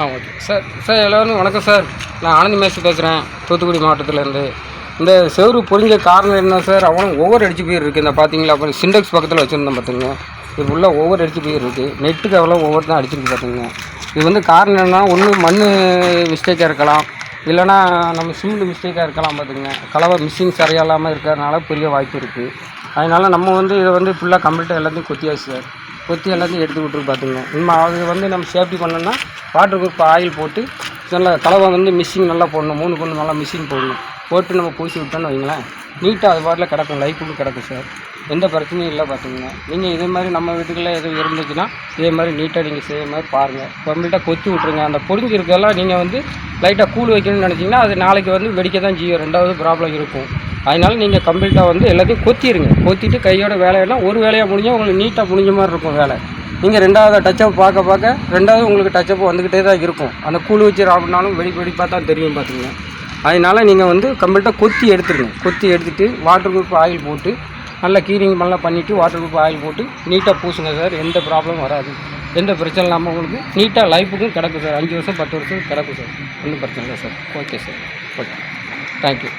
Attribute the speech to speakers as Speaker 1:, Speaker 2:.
Speaker 1: ஆ okay sir sir எல்லோரும் வணக்கம் sir. நான் ஆனந்தி மேசி பேசுகிறேன் தூத்துக்குடி மாவட்டத்திலேருந்து. இந்த செவரு பொறிஞ்ச காரணம் என்ன சார்? அவனும் ஒவ்வொரு அடிச்சு போயிருக்கு இந்த பார்த்தீங்களா அப்புறம் சிண்டெக்ஸ் பக்கத்தில் வச்சுருந்தேன் பார்த்துங்க இது உள்ள ஓவர் அடிச்சு போயிருக்கு. நெட்டுக்கு அவ்வளோ ஒவ்வொருத்தான் தான் அடிச்சிருக்கு பார்த்துங்க இது வந்து காரணம் என்னன்னா ஒன்று மண் மிஸ்டேக்காக இருக்கலாம். இல்லைனா நம்ம சிமெண்ட் மிஸ்டேக்காக இருக்கலாம் பார்த்துங்க கலவை மிஷின் சரியாக இல்லாமல் இருக்கிறதுனால பெரிய வாய்ப்பு இருக்குது அதனால் நம்ம வந்து இதை வந்து ஃபுல்லாக கம்ப்ளீட்டாக எல்லாத்தையும் கொத்தியாச்சு சார். கொத்தி எல்லாத்தையும் எடுத்து விட்டுரு பார்த்துங்க இன்னும் அது வந்து நம்ம சேஃப்டி பண்ணோன்னா வாட்டர் ப்ரூஃப் ஆயில் போட்டு நல்லா கலவை வந்து மிஷின் நல்லா போடணும். மூணு கொண்டு நல்லா மிஷின் போடணும். போட்டு நம்ம பூசி விட்டோம்னு வைங்களேன். நீட்டாக அது பாட்டில் கிடக்கும். லைஃபுக்கு கிடக்கும் சார் எந்த பிரச்சனையும் இல்லை பார்த்துங்க நீங்கள் இதே மாதிரி நம்ம வீட்டுக்குள்ளே எதுவும் இருந்துச்சுன்னா இதே மாதிரி நீட்டாக நீங்கள் செய்ய மாதிரி பாருங்கள் கம்ப்ளீட்டாக கொத்தி விட்ருங்க அந்த பொறிஞ்சிருக்கெல்லாம் நீங்கள் வந்து லைட்டாக கூழ் வைக்கணும்னு நினச்சிங்கன்னா அது நாளைக்கு வந்து வெடிக்க தான் செய்யும். ரெண்டாவது ப்ராப்ளம் இருக்கும். அதனால நீங்கள் கம்ப்ளீட்டாக வந்து எல்லாத்தையும் கொத்திடுங்க கொத்திட்டு கையோட வேலையெல்லாம் ஒரு வேலையாக முடிஞ்சால் உங்களுக்கு நீட்டாக முடிஞ்ச மாதிரி இருக்கும் வேலை. நீங்கள் ரெண்டாவது டச்சப் பார்க்க பார்க்க ரெண்டாவது உங்களுக்கு டச்சப் வந்துக்கிட்டே தான் இருக்கும். அந்த கூழ் வச்சு அப்படின்னாலும் வெடி வெடிப்பாக தான் தெரியும் பார்த்துங்க அதனால் நீங்கள் வந்து கம்ப்ளீட்டாக கொத்தி எடுத்துருங்க. கொத்தி எடுத்துகிட்டு வாட்டர் ப்ரூஃப் ஆயில் போட்டு நல்லா கீரிங் நல்லா பண்ணிவிட்டு வாட்டர் ப்ரூஃப் ஆயில் போட்டு நீட்டாக பூசுங்க சார் எந்த ப்ராப்ளமும் வராது. எந்த பிரச்சனை இல்லாமல் உங்களுக்கு நீட்டாக லைஃபுக்கும் கிடக்கும் சார் அஞ்சு வருஷம் பத்து வருஷம் கிடக்கும் சார் ஒன்றும் பிரச்சனை இல்லை sir okay sir okay thank you